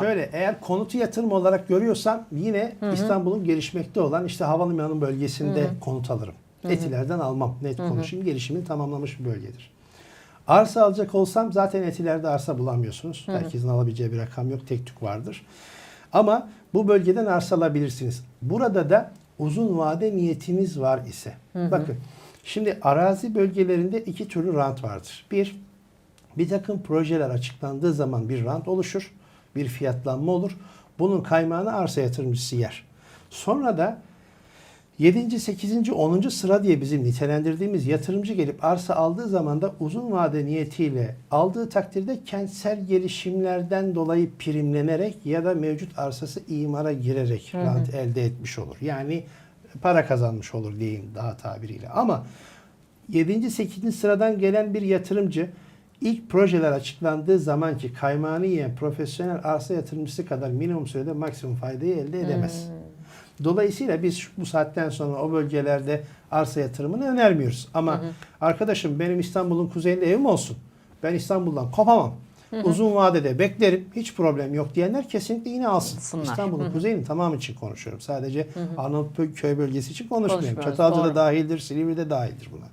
Şöyle eğer konutu yatırım olarak görüyorsam yine İstanbul'un gelişmekte olan işte havalimanı bölgesinde konut alırım. Etilerden almam. Net konuşayım. Gelişimin tamamlamış bir bölgedir. Arsa alacak olsam zaten etilerde arsa bulamıyorsunuz. Herkesin alabileceği bir rakam yok. Tek tük vardır. Ama bu bölgeden arsa alabilirsiniz. Burada da uzun vade niyetiniz var ise. Bakın şimdi arazi bölgelerinde iki türlü rant vardır. Bir, bir takım projeler açıklandığı zaman bir rant oluşur, bir fiyatlanma olur. Bunun kaymağını arsa yatırımcısı yer. Sonra da 7. 8. 10. sıra diye bizim nitelendirdiğimiz yatırımcı gelip arsa aldığı zaman da uzun vade niyetiyle aldığı takdirde kentsel gelişimlerden dolayı primlenerek ya da mevcut arsası imara girerek rant elde etmiş olur. Yani para kazanmış olur diyeyim daha tabiriyle. Ama 7. 8. sıradan gelen bir yatırımcı ilk projeler açıklandığı zamanki kaymağını yiyen profesyonel arsa yatırımcısı kadar minimum sürede maksimum faydayı elde edemez. Dolayısıyla biz şu- bu saatten sonra o bölgelerde arsa yatırımını önermiyoruz. Ama arkadaşım benim İstanbul'un kuzeyinde evim olsun. Ben İstanbul'dan kopamam. Uzun vadede beklerim. Hiç problem yok diyenler kesinlikle yine alsın. İstanbul'un kuzeyinin tamamı için konuşuyorum. Sadece Arnavutköy bölgesi için konuşmuyorum. Çatalca doğru. da dahildir, Silivri de dahildir buna.